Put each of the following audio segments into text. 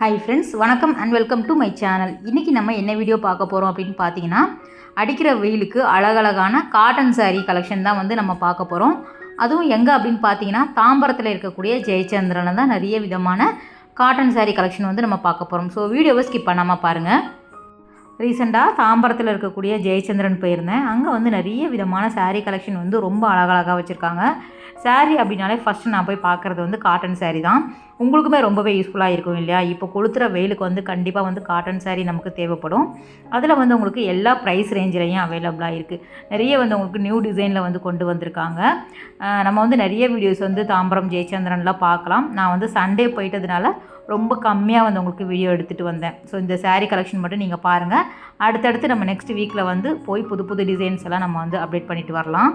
Hi friends வணக்கம் and welcome to my channel இன்றைக்கி நம்ம என்ன வீடியோ பார்க்க போகிறோம் அப்படின்னு பார்த்தீங்கன்னா அடிக்கிற வெயிலுக்கு அழகழகான காட்டன் சாரீ கலெக்ஷன் தான் வந்து நம்ம பார்க்க போகிறோம் அதுவும் எங்கே அப்படின்னு பார்த்தீங்கன்னா தாம்பரத்தில் இருக்கக்கூடிய ஜெயச்சந்திரனை தான் நிறைய விதமான காட்டன் சாரீ கலெக்ஷன் வந்து நம்ம பார்க்க போகிறோம் ஸோ வீடியோவை ஸ்கிப் பண்ணாமல் பாருங்கள் ரீசெண்டாக தாம்பரத்தில் இருக்கக்கூடிய ஜெயச்சந்திரன் போயிருந்தேன். அங்கே வந்து நிறைய விதமான சாரீ கலெக்ஷன் வந்து ரொம்ப அழகழகாக வச்சுருக்காங்க. Saree அப்படின்னாலே ஃபஸ்ட்டு நான் போய் பார்க்குறது வந்து காட்டன் சாரீ தான். உங்களுக்குமே ரொம்பவே யூஸ்ஃபுல்லாக இருக்கும் இல்லையா? இப்போ கொளுத்துற வெயிலுக்கு வந்து கண்டிப்பாக வந்து காட்டன் சாரீ நமக்கு தேவைப்படும். அதில் வந்து உங்களுக்கு எல்லா ப்ரைஸ் ரேஞ்சிலையும் அவைலபிளாக இருக்குது நிறைய வந்து உங்களுக்கு நியூ டிசைனில் வந்து கொண்டு வந்திருக்காங்க. நம்ம வந்து நிறைய வீடியோஸ் வந்து தாம்பரம் ஜெயச்சந்திரன்லாம் பார்க்கலாம். நான் வந்து சண்டே போயிட்டதுனால ரொம்ப கம்மியாக வந்து உங்களுக்கு வீடியோ எடுத்துகிட்டு வந்தேன். ஸோ இந்த சாரீ கலெக்ஷன் மட்டும் நீங்கள் பாருங்கள் அடுத்தடுத்து நம்ம நெக்ஸ்ட் வீக்கில் வந்து போய் புது புது டிசைன்ஸ் எல்லாம் நம்ம வந்து அப்டேட் பண்ணிட்டு வரலாம்.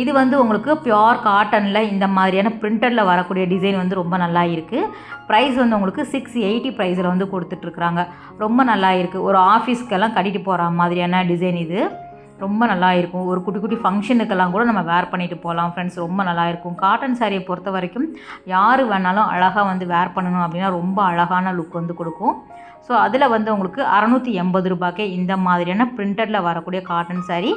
இது வந்து உங்களுக்கு பியோர் காட்டனில் இந்த மாதிரியான பிரிண்டடில் வரக்கூடிய டிசைன் வந்து ரொம்ப நல்லா இருக்குது ப்ரைஸ் வந்து உங்களுக்கு சிக்ஸ் எயிட்டி ப்ரைஸில் வந்து கொடுத்துட்ருக்குறாங்க. ரொம்ப நல்லா இருக்குது ஒரு ஆஃபீஸ்க்கெல்லாம் கட்டிட்டு போகிற மாதிரியான டிசைன் இது. ரொம்ப நல்லா இருக்கும். ஒரு குட்டி குட்டி ஃபங்க்ஷனுக்கெல்லாம் கூட நம்ம வேர் பண்ணிட்டு போகலாம் ஃப்ரெண்ட்ஸ் ரொம்ப நல்லா இருக்கும். காட்டன் சாரியை பொறுத்த வரைக்கும் யார் வேணாலும் அழகாக வந்து வேர் பண்ணணும் அப்படின்னா ரொம்ப அழகான லுக் வந்து கொடுக்கும். ஸோ அதில் வந்து உங்களுக்கு அறநூற்றி எண்பது ரூபாய்க்கே இந்த மாதிரியான பிரிண்டடில் வரக்கூடிய காட்டன் சாரீ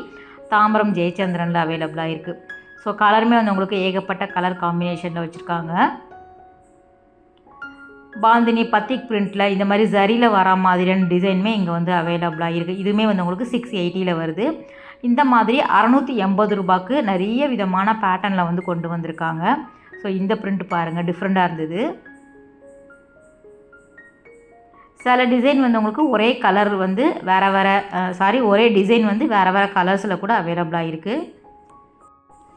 தாம்பரம் ஜெயச்சந்திரனில் அவைலபிளாக இருக்குது ஸோ கலருமே வந்து உங்களுக்கு ஏகப்பட்ட கலர் காம்பினேஷனில் வச்சுருக்காங்க. பாந்தினி பத்திக் பிரிண்ட்டில் இந்த மாதிரி ஜரியில் வர மாதிரியான டிசைனுமே இங்கே வந்து அவைலபிளாக இருக்குது இதுவுமே வந்து உங்களுக்கு சிக்ஸ் எயிட்டியில் வருது. இந்த மாதிரி அறநூற்றி எண்பது ரூபாய்க்கு நிறைய விதமான பேட்டர்னில் வந்து கொண்டு வந்திருக்காங்க. ஸோ இந்த பிரிண்ட் பாருங்கள் டிஃப்ரெண்ட்டாக இருந்தது. சில டிசைன் வந்து உங்களுக்கு ஒரே கலர் வந்து வேறு வேறு சாரி ஒரே டிசைன் வந்து வேறு வேறு கலர்ஸில் கூட அவைலபிளாக இருக்குது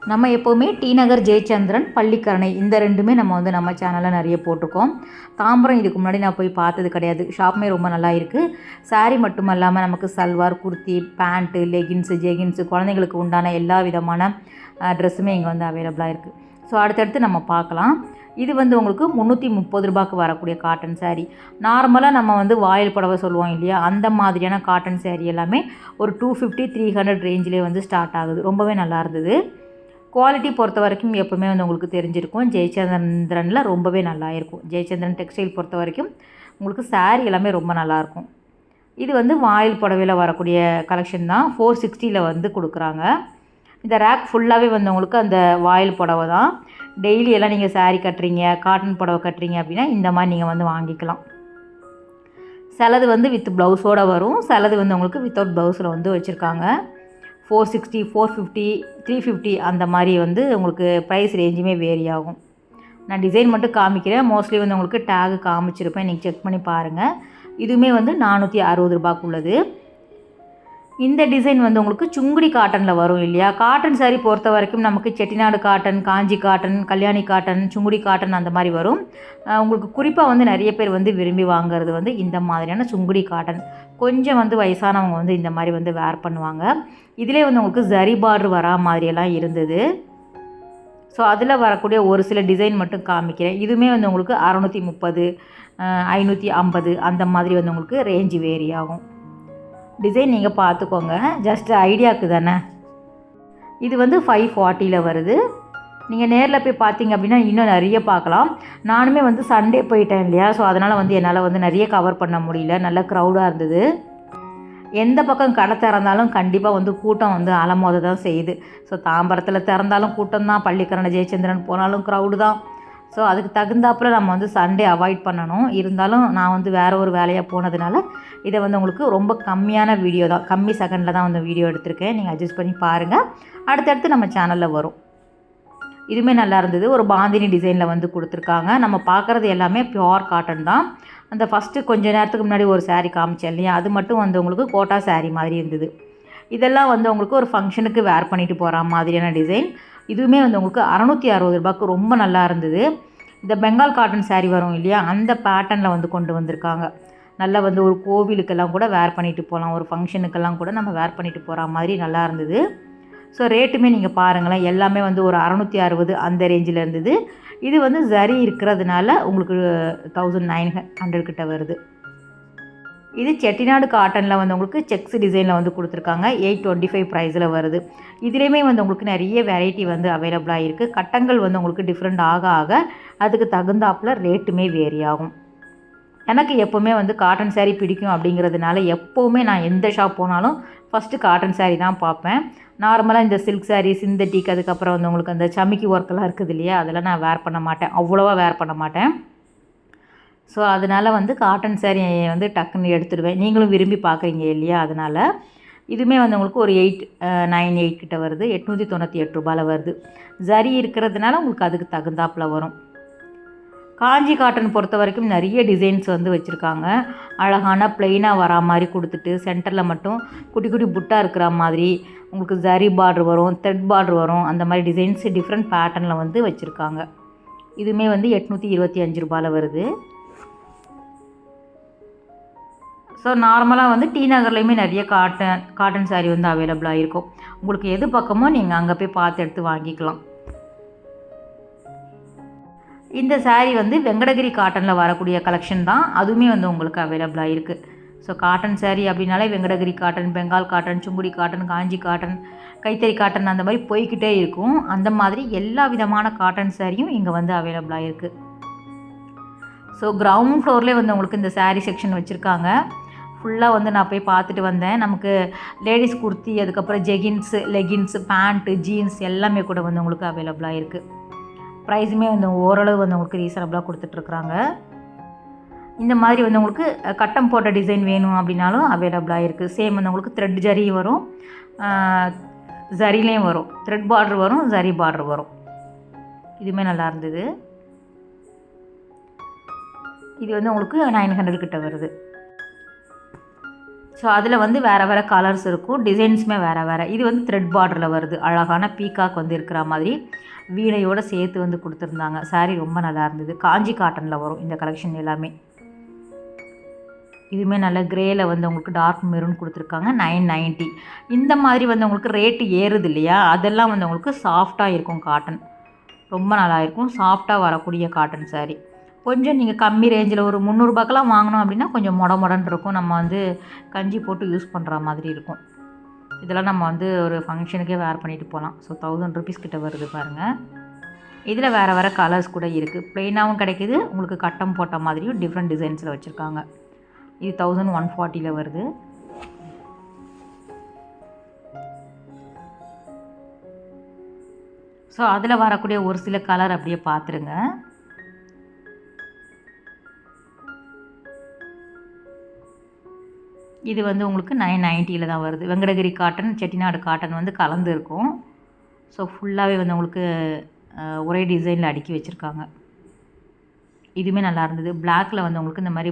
நம்ம எப்போவுமே டி நகர் ஜெயச்சந்திரன் பள்ளிக்கரணை இந்த ரெண்டுமே நம்ம வந்து நம்ம சேனலில் நிறைய போட்டிருக்கோம். தாம்பரம் இதுக்கு முன்னாடி நான் போய் பார்த்தது கிடையாது. ஷாப்புமே ரொம்ப நல்லா இருக்குது saree மட்டும் இல்லாமல் நமக்கு salwar kurti pant leggings jeggings குழந்தைங்களுக்கு உண்டான எல்லா விதமான ட்ரெஸ்ஸுமே இங்கே வந்து அவைலபிளாக இருக்குது ஸோ அடுத்தடுத்து நம்ம பார்க்கலாம். இது வந்து உங்களுக்கு முந்நூற்றி முப்பது ரூபாய்க்கு வரக்கூடிய காட்டன் சாரீ நார்மலாக நம்ம வந்து வாயில் புடவை சொல்லுவோம் இல்லையா? அந்த மாதிரியான காட்டன் சாரீ எல்லாமே ஒரு டூ ஃபிஃப்டி த்ரீ ஹண்ட்ரட் ரேஞ்சிலே வந்து ஸ்டார்ட் ஆகுது. ரொம்பவே நல்லா இருந்தது. குவாலிட்டி பொறுத்த வரைக்கும் எப்போவுமே வந்து உங்களுக்கு தெரிஞ்சிருக்கும். ஜெயச்சந்திரனில் ரொம்பவே நல்லா இருக்கும். ஜெயச்சந்திரன் டெக்ஸ்டைல் பொறுத்த வரைக்கும் உங்களுக்கு சாரீ எல்லாமே ரொம்ப நல்லாயிருக்கும் இது வந்து வாயில் புடவையில் வரக்கூடிய கலெக்ஷன் தான். ஃபோர் சிக்ஸ்டியில் வந்து கொடுக்குறாங்க. இந்த ரேக் ஃபுல்லாகவே வந்து உங்களுக்கு அந்த வாயில் புடவை தான். டெய்லி எல்லாம் நீங்கள் சாரீ கட்டுறீங்க காட்டன் புடவை கட்டுறீங்க அப்படின்னா இந்த மாதிரி நீங்கள் வந்து வாங்கிக்கலாம். சிலது வந்து வித் ப்ளவுஸோடு வரும். சிலது வந்து உங்களுக்கு வித்தவுட் ப்ளவுஸில் வந்து வச்சுருக்காங்க. Four sixty four fifty three fifty அந்த மாதிரி வந்து உங்களுக்கு ப்ரைஸ் ரேஞ்சுமே வேரி ஆகும். நான் டிசைன் மட்டும் காமிக்கிறேன். மோஸ்ட்லி வந்து உங்களுக்கு டேகு காமிச்சிருப்பேன். நீங்கள் செக் பண்ணி பாருங்கள் இதுவுமே வந்து நானூற்றி அறுபது ரூபாய்க்கு உள்ளது. இந்த டிசைன் வந்து உங்களுக்கு சுங்குடி காட்டனில் வரும் இல்லையா? காட்டன் saree பொறுத்த வரைக்கும் நமக்கு Chettinad cotton Kanchi cotton Kalyani cotton Sungudi cotton அந்த மாதிரி வரும். உங்களுக்கு குறிப்பாக வந்து நிறைய பேர் வந்து விரும்பி வாங்குறது வந்து இந்த மாதிரியான சுங்குடி காட்டன் கொஞ்சம் வந்து வயசானவங்க வந்து இந்த மாதிரி வந்து வேர் பண்ணுவாங்க. இதிலே வந்து உங்களுக்கு ஜரி பார்டர் வரா மாதிரியெல்லாம் இருந்தது. ஸோ அதில் வரக்கூடிய ஒரு சில டிசைன் மட்டும் காமிக்கிறேன். இதுவுமே வந்து உங்களுக்கு அறநூற்றி முப்பது ஐநூற்றி ஐம்பது அந்த மாதிரி வந்து உங்களுக்கு ரேஞ்சு வேரி ஆகும். டிசைன் நீங்கள் பார்த்துக்கோங்க. ஜஸ்ட் ஐடியாவுக்கு தானே. இது வந்து ஃபைவ் ஃபார்ட்டியில் வருது. நீங்கள் நேரில் போய் பார்த்தீங்க அப்படின்னா இன்னும் நிறைய பார்க்கலாம். நானுமே வந்து சண்டே போயிட்டேன் இல்லையா? ஸோ அதனால் வந்து என்னால் வந்து நிறைய கவர் பண்ண முடியல. நல்ல க்ரௌடாக இருந்தது. எந்த பக்கம் கடை திறந்தாலும் கண்டிப்பாக வந்து கூட்டம் வந்து அலமோத தான் செய்யுது. ஸோ தாம்பரத்தில் திறந்தாலும் கூட்டம் தான் பள்ளிக்கரண ஜெயச்சந்திரன் போனாலும் க்ரௌடு தான் ஸோ அதுக்கு தகுந்தாப்புல நம்ம வந்து சண்டே அவாய்ட் பண்ணணும். இருந்தாலும் நான் வந்து வேறு ஒரு வேலையாக போனதுனால இதை வந்து உங்களுக்கு ரொம்ப கம்மியான வீடியோ தான் கம்மி செகண்டில் தான் வந்து வீடியோ எடுத்திருக்கேன். நீங்கள் அட்ஜஸ்ட் பண்ணி பாருங்கள் அடுத்தடுத்து நம்ம சேனலில் வரும். இதுவுமே நல்லா இருந்தது. ஒரு பாந்தினி டிசைனில் வந்து கொடுத்துருக்காங்க. நம்ம பார்க்குறது எல்லாமே பியோர் காட்டன் தான். அந்த ஃபஸ்ட்டு கொஞ்ச நேரத்துக்கு முன்னாடி ஒரு சாரீ காமிச்சேன் இல்லையா? அது மட்டும் வந்து உங்களுக்கு கோட்டா சாரீ மாதிரி இருந்தது. இதெல்லாம் வந்து உங்களுக்கு ஒரு ஃபங்க்ஷனுக்கு வேர் பண்ணிட்டு போகிற மாதிரியான டிசைன் இதுவுமே வந்து உங்களுக்கு அறநூற்றி அறுபது ரூபாய்க்கு ரொம்ப நல்லா இருந்தது. இந்த பெங்கால் காட்டன் சாரீ வரும் இல்லையா? அந்த பேட்டர்னில் வந்து கொண்டு வந்திருக்காங்க. நல்லா வந்து ஒரு கோவிலுக்கெல்லாம் கூட வேர் பண்ணிட்டு போகலாம். ஒரு ஃபங்க்ஷனுக்கெல்லாம் கூட நம்ம வேர் பண்ணிட்டு போகிற மாதிரி நல்லா இருந்தது. ஸோ ரேட்டுமே நீங்கள் பாருங்களேன். எல்லாமே வந்து ஒரு அறநூற்றி அறுபது அந்த ரேஞ்சில் இருந்தது. இது வந்து சரி இருக்கிறதுனால உங்களுக்கு தௌசண்ட் நைன் ஹண்ட்ரட் கிட்ட வருது. இது செட்டிநாடு காட்டனில் வந்து உங்களுக்கு செக்ஸ் டிசைனில் வந்து கொடுத்துருக்காங்க. எயிட் டுவெண்ட்டி ஃபைவ் ப்ரைஸில் வருது. இதுலேயுமே வந்து உங்களுக்கு நிறைய வெரைட்டி வந்து அவைலபிளாக இருக்குது கட்டங்கள் வந்து உங்களுக்கு டிஃப்ரெண்ட் ஆக ஆக அதுக்கு தகுந்தாப்புல ரேட்டுமே வேரி ஆகும். எனக்கு எப்போவுமே வந்து காட்டன் சேரீ பிடிக்கும் அப்படிங்கிறதுனால எப்போவுமே நான் எந்த ஷாப் போனாலும் ஃபஸ்ட்டு காட்டன் சேரீ தான் பார்ப்பேன். நார்மலாக இந்த சில்க் சாரீ சிந்தட்டிக் அதுக்கப்புறம் வந்து உங்களுக்கு அந்த சமிக்கி ஒர்க்கெல்லாம் இருக்குது இல்லையா? அதெல்லாம் நான் வேர் பண்ண மாட்டேன். அவ்வளோவா வேர் பண்ண மாட்டேன். ஸோ அதனால் வந்து காட்டன் saree வந்து டக்குன்னு எடுத்துடுவேன். நீங்களும் விரும்பி பார்க்குறீங்க இல்லையா? அதனால் இதுவுமே வந்து உங்களுக்கு ஒரு எயிட் நைன் எயிட் கிட்ட வருது. எட்நூற்றி தொண்ணூற்றி எட்டு ரூபாயில் வருது. ஜரி இருக்கிறதுனால உங்களுக்கு அதுக்கு தகுந்தாப்பில் வரும். காஞ்சி காட்டன் பொறுத்த வரைக்கும் நிறைய டிசைன்ஸ் வந்து வச்சுருக்காங்க. அழகான ப்ளெயினாக வரா மாதிரி கொடுத்துட்டு சென்டரில் மட்டும் குட்டி குட்டி புட்டாக இருக்கிற மாதிரி உங்களுக்கு ஜரி பார்டர் வரும் த்ரெட் பார்டர் வரும். அந்த மாதிரி டிசைன்ஸ் டிஃப்ரெண்ட் பேட்டர்னில் வந்து வச்சுருக்காங்க. இதுவுமே வந்து எட்நூற்றி இருபத்தி அஞ்சு ரூபாயில் வருது. ஸோ நார்மலாக வந்து டி நகர்லேயுமே நிறைய காட்டன் காட்டன் சாரீ வந்து அவைலபிளாக இருக்கும். உங்களுக்கு எது பக்கமோ நீங்கள் அங்கே போய் பார்த்து எடுத்து வாங்கிக்கலாம். இந்த சாரீ வந்து வெங்கடகிரி காட்டனில் வரக்கூடிய கலெக்ஷன் தான். அதுவுமே வந்து உங்களுக்கு அவைலபிளாக இருக்குது ஸோ காட்டன் சாரீ அப்படின்னாலே Venkatagiri cotton Bengal cotton Sungudi cotton Kanchi cotton கைத்தறி காட்டன் அந்த மாதிரி போய்கிட்டே இருக்கும். அந்த மாதிரி எல்லா விதமான காட்டன் சாரியும் இங்கே வந்து அவைலபிளாக இருக்குது ஸோ கிரவுண்ட் ஃப்ளோர்லேயே வந்து உங்களுக்கு இந்த சாரீ செக்ஷன் வச்சுருக்காங்க. ஃபுல்லாக வந்து நான் போய் பார்த்துட்டு வந்தேன். நமக்கு லேடிஸ் குர்த்தி அதுக்கப்புறம் ஜெகின்ஸு லெகின்ஸு பேண்ட்டு ஜீன்ஸ் எல்லாமே கூட வந்து உங்களுக்கு அவைலபிளாக இருக்குது ப்ரைஸுமே வந்து ஓரளவு வந்து உங்களுக்கு ரீசனபிளாக கொடுத்துட்ருக்குறாங்க இந்த மாதிரி வந்து உங்களுக்கு கட்டம் போட்ட டிசைன் வேணும் அப்படின்னாலும் அவைலபிளாக இருக்குது சேம் வந்து உங்களுக்கு த்ரெட் ஜரி வரும். ஜரிலையும் வரும். த்ரெட் பார்டர் வரும் ஜரி பார்டர் வரும். இதுவுமே நல்லா இருந்தது. இது வந்து உங்களுக்கு நைன் ஹண்ட்ரட் கிட்ட வருது. ஸோ அதில் வந்து வேறு வேறு கலர்ஸ் இருக்கும். டிசைன்ஸுமே வேறு வேறு. இது வந்து த்ரெட் பார்டரில் வருது. அழகான பீகாக் வந்து இருக்கிற மாதிரி வீணையோடு சேர்த்து வந்து கொடுத்துருந்தாங்க. சாரீ ரொம்ப நல்லா இருந்தது. காஞ்சி காட்டனில் வரும் இந்த கலெக்ஷன் எல்லாமே. இதுவுமே நல்ல க்ரேயில் வந்து உங்களுக்கு டார்க் மெரூன் கொடுத்துருக்காங்க. நைன் நைன்ட்டி இந்த மாதிரி வந்து உங்களுக்கு ரேட்டு ஏறுது இல்லையா? அதெல்லாம் வந்து உங்களுக்கு சாஃப்டாக இருக்கும் காட்டன் ரொம்ப நல்லா இருக்கும். சாஃப்டாக வரக்கூடிய காட்டன் சாரீ கொஞ்சம் நீங்கள் கம்மி ரேஞ்சில் ஒரு முந்நூறுபாக்கெலாம் வாங்கினோம் அப்படின்னா கொஞ்சம் மொட மொடன்னு இருக்கும். நம்ம வந்து கஞ்சி போட்டு யூஸ் பண்ணுற மாதிரி இருக்கும். இதெல்லாம் நம்ம வந்து ஒரு ஃபங்க்ஷனுக்கே வேர் பண்ணிட்டு போகலாம் ஸோ தௌசண்ட் ருபீஸ் கிட்ட வருது பாருங்கள் இதில் வேறு வேறு கலர்ஸ் கூட இருக்குது ப்ளெயினாகவும் கிடைக்கிது. உங்களுக்கு கட்டம் போட்ட மாதிரியும் டிஃப்ரெண்ட் டிசைன்ஸில் வச்சுருக்காங்க. இது தௌசண்ட் ஒன் ஃபார்ட்டியில் வருது. ஸோ அதில் வரக்கூடிய ஒரு சில கலர் அப்படியே பார்த்துருங்க இது வந்து உங்களுக்கு நைன் நைன்ட்டியில் தான் வருது. வெங்கடகிரி காட்டன் செட்டிநாடு காட்டன் வந்து கலந்து இருக்கும் ஸோ ஃபுல்லாகவே வந்து உங்களுக்கு ஒரே டிசைனில் அடுக்கி வச்சுருக்காங்க. இதுவுமே நல்லா இருந்தது. பிளாக்கில் வந்து உங்களுக்கு இந்த மாதிரி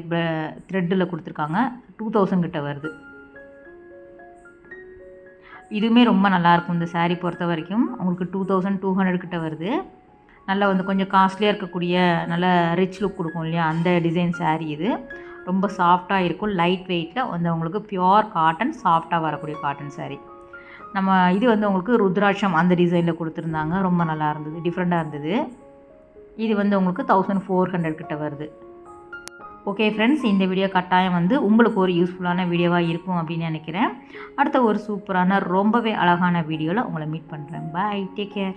த்ரெட்டில் கொடுத்துருக்காங்க. டூ தௌசண்ட் கிட்ட வருது. இதுவுமே ரொம்ப நல்லாயிருக்கும் இந்த சாரீ பொறுத்த வரைக்கும். உங்களுக்கு டூ தௌசண்ட் டூ ஹண்ட்ரட் கிட்ட வருது. நல்லா வந்து கொஞ்சம் காஸ்ட்லியாக இருக்கக்கூடிய நல்ல ரிச் லுக் கொடுக்கும் இல்லையா? அந்த டிசைன் சாரீ இது. ரொம்ப சாஃப்டாக இருக்கும். லைட் வெயிட்டில் வந்து உங்களுக்கு பியோர் காட்டன் சாஃப்டாக வரக்கூடிய காட்டன் சாரீ நம்ம இது வந்து உங்களுக்கு ருத்ராட்சம் அந்த டிசைனில் கொடுத்துருந்தாங்க. ரொம்ப நல்லா இருந்தது டிஃப்ரெண்ட்டாக இருந்தது. இது வந்து உங்களுக்கு தௌசண்ட் ஃபோர் ஹண்ட்ரட் கிட்ட வருது. ஓகே ஃப்ரெண்ட்ஸ் இந்த வீடியோ கட்டாயம் வந்து உங்களுக்கு ஒரு யூஸ்ஃபுல்லான வீடியோவாக இருக்கும் அப்படின்னு நினைக்கிறேன். அடுத்த ஒரு சூப்பரான ரொம்பவே அழகான வீடியோவில் உங்களை மீட் பண்ணுறேன் பாய் டேக் கேர்